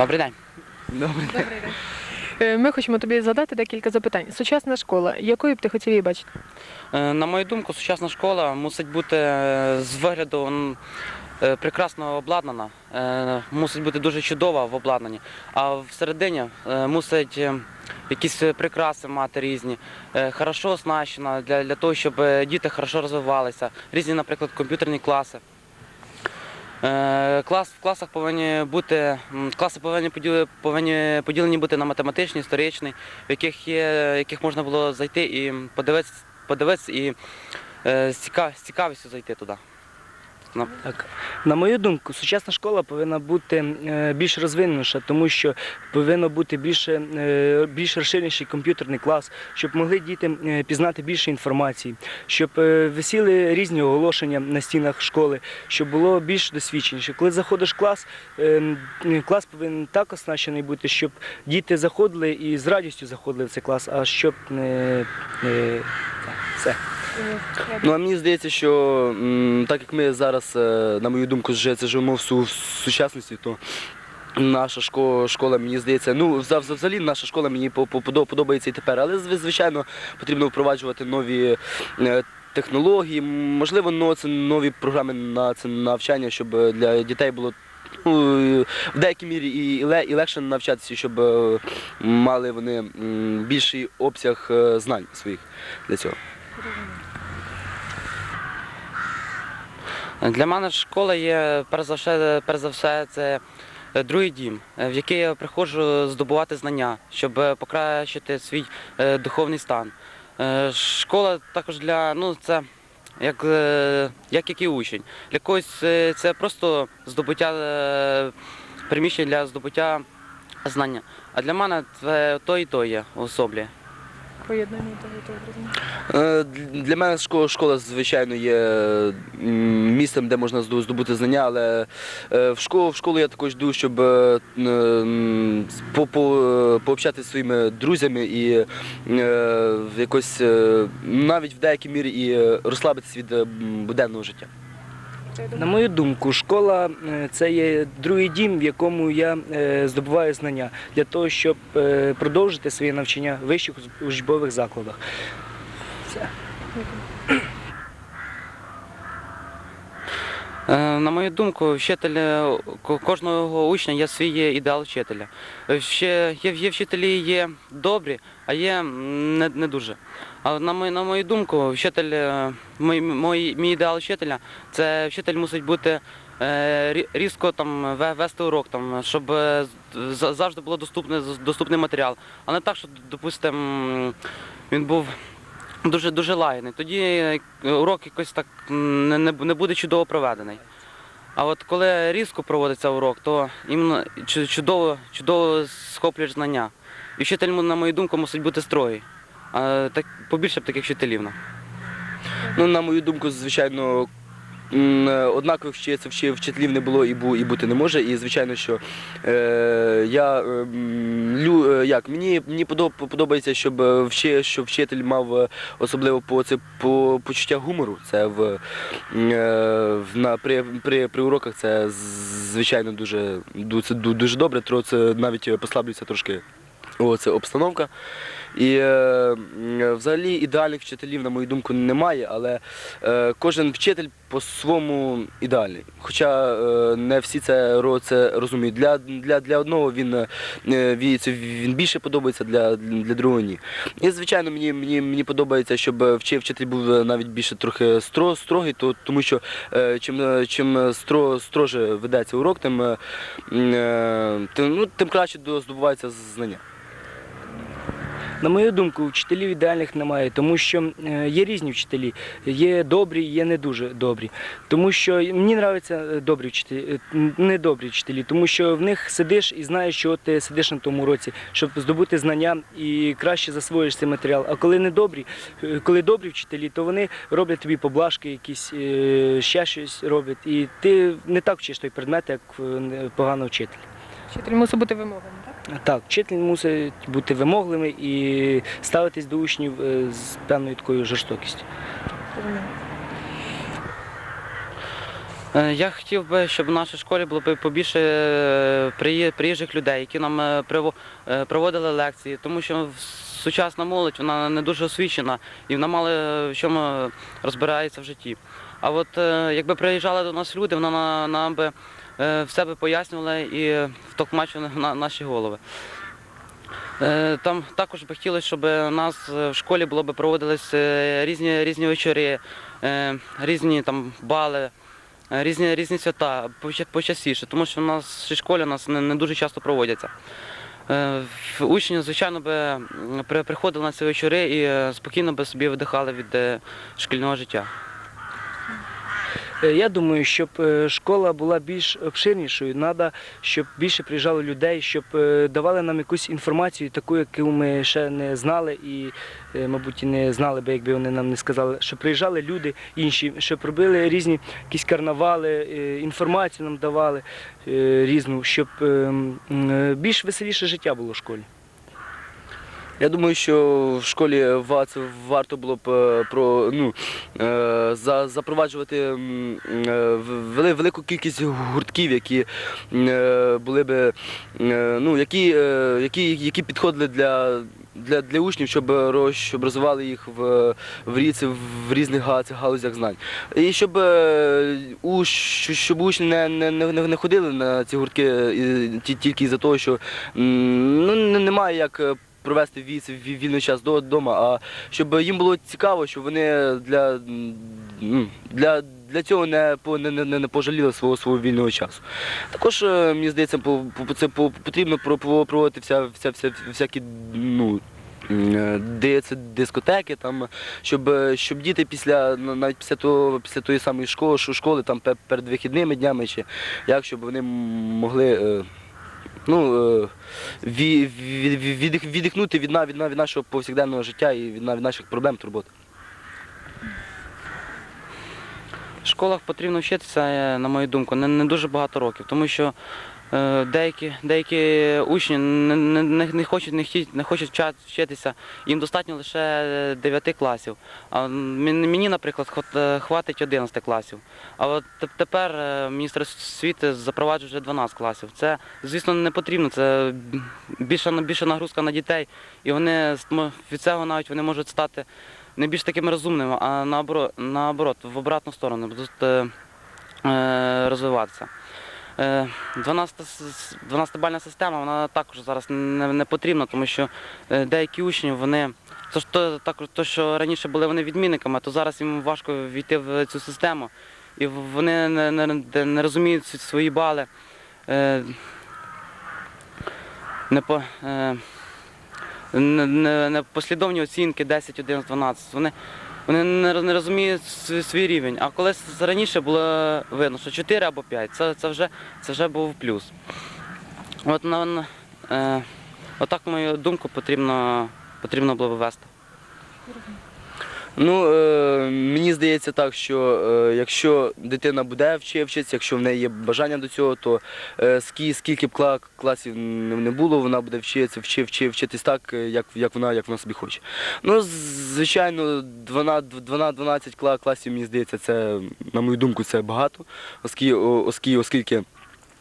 Добрий день. Добре. Е, Ми хочемо тобі задати декілька запитань. Сучасна школа, якою б ти хотів її бачити? Е, На мою думку, сучасна школа мусить бути е, з вигляду м, е, прекрасно обладнана, е, мусить бути дуже чудова в обладнанні, а всередині е, мусить е, якісь прикраси мати різні, е, хорошо оснащена для, для того, щоб е, діти хорошо розвивалися, різні, наприклад, комп'ютерні класи. Е, Клас, в класах повинні бути класи повинні поділені, повинні поділені бути на математичні, історичні, в яких є, яких можна було зайти і подивитися, подивитися і е, з, ціка- з цікавістю зайти туди. Ну, Так. На мою думку, сучасна школа повинна бути е, більш розвиненіша, тому що повинно бути більше, е, більш розширеніший комп'ютерний клас, щоб могли діти е, пізнати більше інформації, щоб висіли різні оголошення на стінах школи, щоб було більш досвідченіше. Коли заходиш в клас, клас повинен так оснащений бути, щоб діти заходили і з радістю заходили в цей клас, а щоб не, не все. Ну а мені здається, що так як ми зараз, е, на мою думку, вже це живемо в су- в сучасності, то наша школа, мені здається, ну вза- вза- взагалі наша школа мені по- по- подо- подобається і тепер, але зв- звичайно потрібно впроваджувати нові. е, Технології, можливо, це нові програми на це навчання, щоб е, для дітей було ну, в деякій мірі і, ле- і легше навчатися, щоб мали вони більший обсяг знань своїх для цього. Для мене школа є перш за все, перш за все це е, другий дім, е, в який я приходжу здобувати знання, щоб е, покращити свій е, духовний стан. Е, Школа також для ну це як, е, як який учень. Для когось е, це просто здобуття е, приміщення для здобуття знання. А для мене це то і то є особлі. Поєднання того. Е, Для мене школа, школа звичайно, є місцем, де можна здобути знання, але е, в школу, в школу я також йду, щоб е, по, по, пообщатися зі своїми друзями і якось навіть в деякій мірі і розслабитися від буденного життя. На мою думку, школа е, це є другий дім, в якому я е, здобуваю знання для того, щоб е, продовжити своє навчання в вищих учбових закладах. Е, На мою думку, вчитель е, кожного учня є свій ідеал вчителя. Е, Ще є, вчителі є добрі, а є не, не дуже. А на мою, на мою думку, вчитель, е, мій, мій, мій ідеал вчителя це вчитель мусить бути е, різко там вести урок, там, щоб е, завжди було доступне, доступний матеріал. А не так, що, допустимо, він був дуже дуже лагідний. Тоді е, урок якось так не, не, буде чудово проведений. А от коли різко проводиться урок, то іменно чудово, чудово схоплюєш знання. І вчитель, на мою думку, мусить бути строгий. А, так, побільше б таких вчителів. ну. Ну, на мою думку, звичайно, однакових вчи- вчи- вчителів не було і, бути не може. І звичайно, що е, я е, лю, е, як, мені, мені подобається, щоб, е, щоб вчитель мав е, особливо по, це, по почуття гумору. Це в, е, на, при, при, при уроках це звичайно дуже, ду- це дуже добре, це навіть послаблюється трошки. О, це обстановка. І е, взагалі ідеальних вчителів, на мою думку, немає, але е, кожен вчитель по-своєму ідеальний. Хоча е, не всі це, це розуміють. Для, для, для одного він, е, він, більше подобається, для, для другого ні. І, звичайно, мені, мені, мені подобається, щоб вчитель був навіть більше трохи стро, строгий, то, тому що е, чим, е, чим стро, строже ведеться урок, тим, е, е, тим, ну, тим краще здобувається знання. На мою думку, вчителів ідеальних немає, тому що е, є різні вчителі, є добрі, є не дуже добрі. Тому що мені подобаються добрі вчителі, е, не добрі вчителі, тому що в них сидиш і знаєш, що ти сидиш на тому уроці, щоб здобути знання і краще засвоїш цей матеріал. А коли не добрі, е, коли добрі вчителі, то вони роблять тобі поблажки, якісь е, ще щось роблять. І ти не так вчиш той предмет, як е, поганий вчитель. Вчитель мусить бути вимогливим, так? Так, вчитель мусить бути вимогливий і ставитись до учнів е, з певною такою жорстокістю. Е, Я хотів би, щоб в нашій школі було б побільше е, приїжджих людей, які нам проводили лекції, тому що сучасна молодь вона не дуже освічена і вона мало в чому розбирається в житті. А от якби приїжджали до нас люди, вона нам би е, все би пояснювали і втокмачили на наші голови. Е, Там також би хотілося, щоб у нас в школі було б проводились е, різні, різні вечори, різні там бали, різні, різні свята почастіше, тому що в нас в школі нас не, не дуже часто проводяться. Учні, звичайно, би приходили на ці вечори і спокійно би собі видихали від шкільного життя. Е, Я думаю, щоб е, школа була більш обширнішою, треба, щоб більше приїжджало людей, щоб е, давали нам якусь інформацію, таку, яку ми ще не знали, і, мабуть, і не знали би, якби вони нам не сказали, щоб приїжджали люди інші, щоб робили різні якісь карнавали, інформацію нам давали різну, щоб е, м, е, більш веселіше життя було в школі. Я думаю, що в школі ва- це варто було б е, про ну е, за- запроваджувати е, велику кількість гуртків, які були е, ну які, які, які підходили для. Для, для учнів, щоб, щоб розвивали їх в, в, ріці, в різних галузях знань. І щоб, у, щоб учні не, не, не, ходили на ці гуртки ті- тільки із-за того, що ну, не- немає як провести свій вільний час вдома, а щоб їм було цікаво, щоб вони для, для, для цього не, не, не, не пожаліли свого, свого вільного часу. Також, е, мені здається, це по, потрібно про- про- проводити вся, вся, вся, всякі ну, е, дискотеки, там, щоб, е, щоб діти після навіть після того, після тої самої школи, школи там перед вихідними днями чи як, щоб вони могли. Е, Ну, від, від, ві- ві- віддихнути від, від, від нашого повсякденного життя і від, від наших проблем турбот. В школах потрібно вчитися, е, на мою думку, не, не дуже багато років, тому що е, деякі, деякі учні не, не, не, хочуть, не, хотіть, не хочуть вчитися, їм достатньо лише 9 класів. А мені, наприклад, е, хватить 11 класів. А от тепер е, міністр освіти запроваджує вже 12 класів. Це, звісно, не потрібно, це більша, більша нагрузка на дітей, і вони від цього навіть вони можуть стати не більш такими розумними, а наоборот, наоборот в обратну сторону будуть е, е, розвиватися. Е, 12, с- 12-бальна система вона також зараз не, потрібна, тому що е, деякі учні, вони то, також, то, що раніше були вони відмінниками, то зараз їм важко війти в цю систему. І вони не, не, не розуміють свої бали. Е, не, по, е, не, не послідовні оцінки 10, 11, 12. Вони, вони не, розуміють свій, рівень. А колись раніше було видно, що 4 або 5 це, це, вже, це вже був плюс. От на, е, отак, мою думку, потрібно, потрібно було ввести. Ну, е, мені здається так, що е, якщо дитина буде вчи- вчитися, якщо в неї є бажання до цього, то е, скі- скільки б класів не було, вона буде вчитися, вчи, вчи, вчитись так, е, як, як, вона, як вона собі хоче. Ну, звичайно, 12, 12, 12 кла- класів, мені здається, це, на мою думку, це багато, оскільки, оскільки,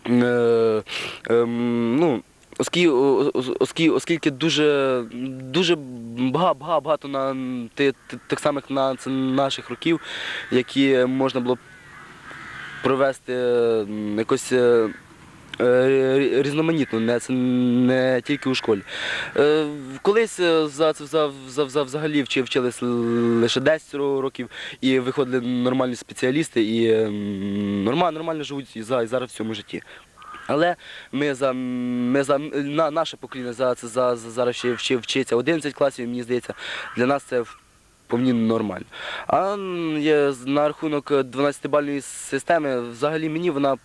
е, ем, ну, Оскільки, оскільки, дуже, дуже багато, багато, на ти- ти- тих самих на наших років, які можна було провести якось е, е, різноманітно, не, не тільки у школі. Е, Колись е, за, за, за, за, взагалі вчи- вчились лише 10 років і виходили нормальні спеціалісти і нормально, нормально живуть і зараз в цьому житті. Але ми за ми за на наше покоління за за, за зараз ще вчи, вчиться 11 класів. Мені здається, для нас це вповні нормально. А є на рахунок 12-бальної системи, взагалі мені вона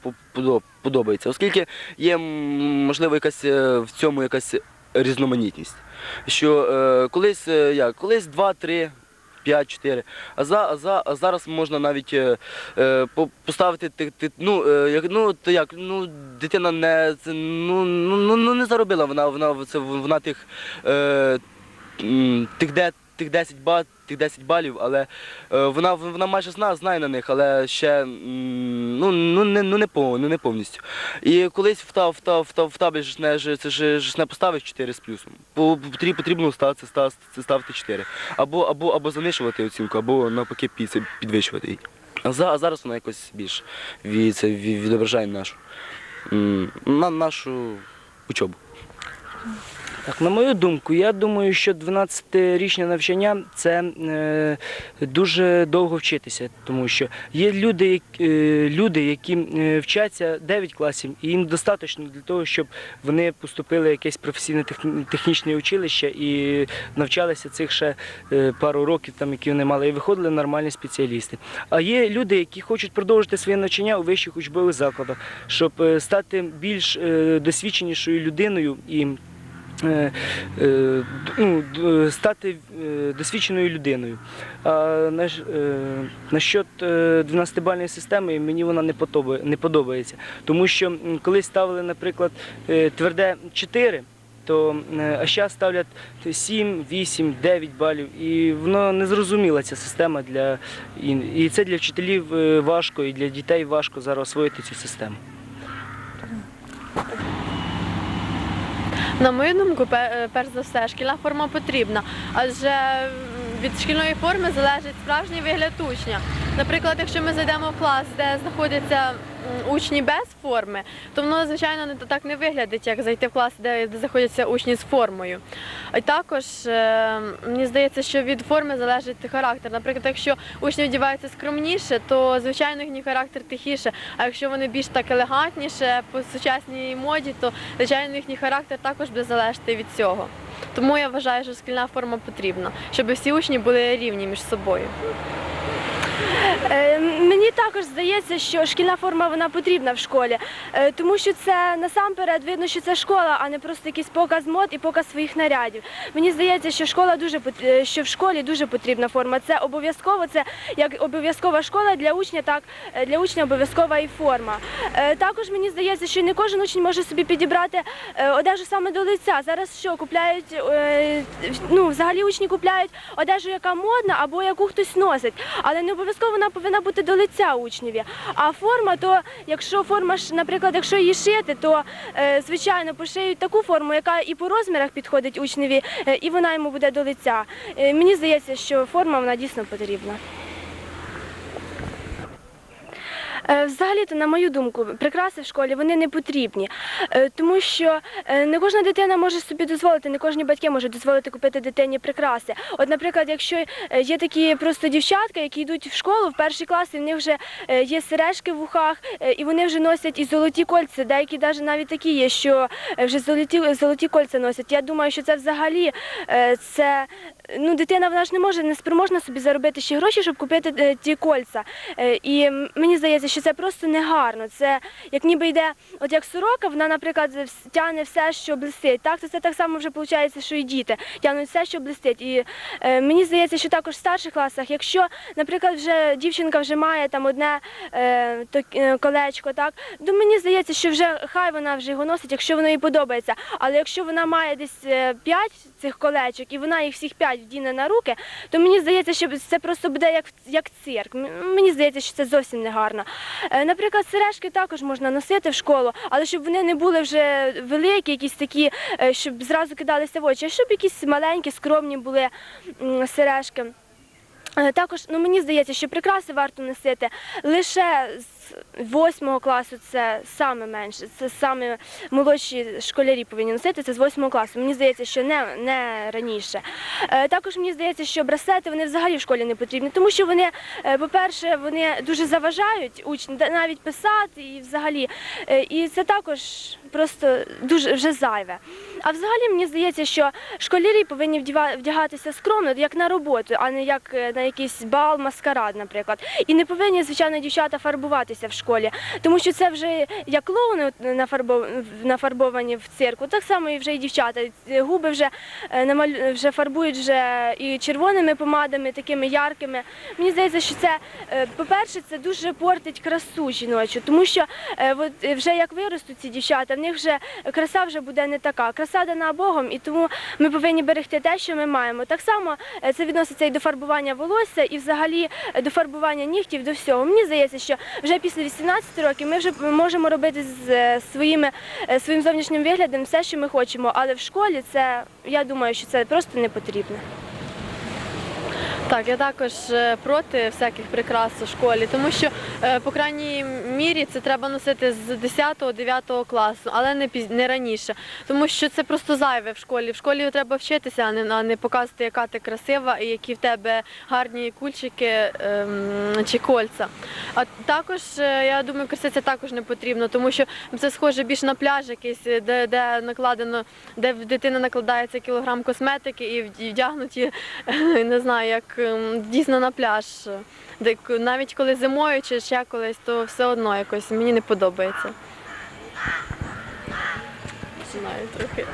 подобається, оскільки є можливо якась е, в цьому якась різноманітність. Що е, колись е, як колись 2-3 5-4. А, за, за, зараз можна навіть е, е, поставити ти, ти, ну, е, як, ну, то як, ну, дитина не, ну, ну, ну, ну, не заробила вона, вона, це, вона тих, е, тих, де, тих 10 ба, тих 10 балів, але е, вона, вона майже знає, знає на них, але ще ну, ну, не, ну, не, пов- ну, не повністю. І колись в, та, в, та, в, та, в табель ж не, ж, це ж, ж не поставиш 4 з плюсом. Потрібно, ставити, ставити, ставити 4. Або, або, або занижувати оцінку, або навпаки під- підвищувати її. А, зараз вона якось більш це, відображає нашу, на, нашу учобу. Так, на мою думку, я думаю, що 12-річне навчання це е, дуже довго вчитися, тому що є люди, як- е, люди, які е, вчаться 9 класів, і їм достатньо для того, щоб вони поступили в якесь професійне техні- технічне училище і навчалися цих ще е, пару років, там, які вони мали, і виходили нормальні спеціалісти. А є люди, які хочуть продовжити своє навчання у вищих учбових закладах, щоб е, стати більш досвідченішою людиною і ну, стати е, досвідченою людиною. А на, е, е, 12-бальної системи мені вона не подобає, подобається. Тому що колись ставили, наприклад, е, тверде 4, то, е, а зараз ставлять 7, 8, 9 балів. І воно не зрозуміла ця система для і, це для вчителів е, важко, і для дітей важко зараз освоїти цю систему. На мою думку, е, перш за все, шкільна форма потрібна, адже від шкільної форми залежить справжній вигляд учня. Наприклад, якщо ми зайдемо в клас, де знаходяться учні без форми, то воно, звичайно, так не виглядить, як зайти в клас, де, знаходяться учні з формою. А також е, мені здається, що від форми залежить характер. Наприклад, якщо учні одягаються скромніше, то звичайно їхній характер тихіше. А якщо вони більш так елегантніше по сучасній моді, то звичайно їхній характер також буде залежати від цього. Тому я вважаю, що шкільна форма потрібна, щоб всі учні були рівні між собою. Е, Мені також здається, що шкільна форма вона потрібна в школі, е, тому що це насамперед видно, що це школа, а не просто якийсь показ мод і показ своїх нарядів. Мені здається, що школа дуже е, що в школі дуже потрібна форма. Це обов'язково, це як обов'язкова школа для учня, так для учня обов'язкова і форма. Також мені здається, що не кожен учень може собі підібрати одежу саме до лиця. Зараз що купляють ну взагалі учні купляють одежу, яка модна або яку хтось носить, але не обов'язково вона повинна бути до лиця учневі. А форма, то якщо форма наприклад, якщо її шити, то е, звичайно пошиють таку форму, яка і по розмірах підходить учневі, е, і вона йому буде до лиця. Е, мені здається, що форма вона дійсно потрібна. Е, Взагалі-то, на мою думку, прикраси в школі вони не потрібні, Е, тому що е, не кожна дитина може собі дозволити, не кожні батьки можуть дозволити купити дитині прикраси. От, наприклад, якщо е, є такі просто дівчатка, які йдуть в школу в перший клас, і в них вже е, є сережки в ухах, е, і вони вже носять і золоті кольця. Деякі навіть такі є, що е, вже золоті золоті кольця носять. Я думаю, що це взагалі е, це ну дитина вона ж не може не спроможна собі заробити ще гроші, щоб купити е, ті кольця. Е, І мені здається, що це просто негарно. Це як ніби йде, от як сорока, вона, наприклад, тягне все, що блистить. Так, то це так само вже виходить, що і діти тягнуть все, що блистить. І е, мені здається, що також в старших класах, якщо, наприклад, вже дівчинка вже має там одне е, то, е, колечко, так, то мені здається, що вже хай вона вже його носить, якщо воно їй подобається. Але якщо вона має десь е, п'ять цих колечок і вона їх всіх п'ять вдіне на руки, то мені здається, що це просто буде як, як цирк. Мені здається, що це зовсім не гарно. Е, Наприклад, сережки також можна носити в школу, але щоб вони не були вже великі, якісь такі, е, щоб зразу кидалися в очі, а щоб якісь маленькі, скромні були сережки. Е, Також ну мені здається, що прикраси варто носити лише восьмого класу. Це саме менше. Це саме молодші школярі повинні носити. Це з восьмого класу. Мені здається, що не, не раніше. Е, Також мені здається, що браслети вони взагалі в школі не потрібні, тому що вони, е, по-перше, вони дуже заважають учням навіть писати і взагалі. Е, І це також просто дуже вже зайве. А взагалі мені здається, що школярі повинні вдягатися скромно, як на роботу, а не як на якийсь бал, маскарад, наприклад. І не повинні, звичайно, дівчата фарбуватися. Фарбуватися в школі, тому що це вже як клоуни нафарбовані в цирку, так само і вже і дівчата. Губи вже е, вже фарбують вже і червоними помадами, такими яркими. Мені здається, що це, е, по-перше, це дуже портить красу жіночу, тому що е, от, вже як виростуть ці дівчата, в них вже краса вже буде не така. Краса дана Богом, і тому ми повинні берегти те, що ми маємо. Так само це відноситься і до фарбування волосся, і взагалі до фарбування нігтів, до всього. Мені здається, що вже після 18 років ми вже можемо робити з е, своїми, е, своїм зовнішнім виглядом все, що ми хочемо. Але в школі це, я думаю, що це просто не потрібно. Так, я також е, проти всяких прикрас у школі, тому що, е, по крайній мірі, це треба носити з 10-9 класу, але не піз... не раніше. Тому що це просто зайве в школі. В школі треба вчитися, а не, а не показувати, яка ти красива і які в тебе гарні кульчики ем, чи кольця. А також, е, я думаю, краситися також не потрібно, тому що це схоже більш на пляж якийсь, де, де накладено, де дитина накладається кілограм косметики і вдягнуті не знаю, як дійсно на пляж. Навіть коли зимою чи ще колись, то все одно якось мені не подобається. Починаю трохи.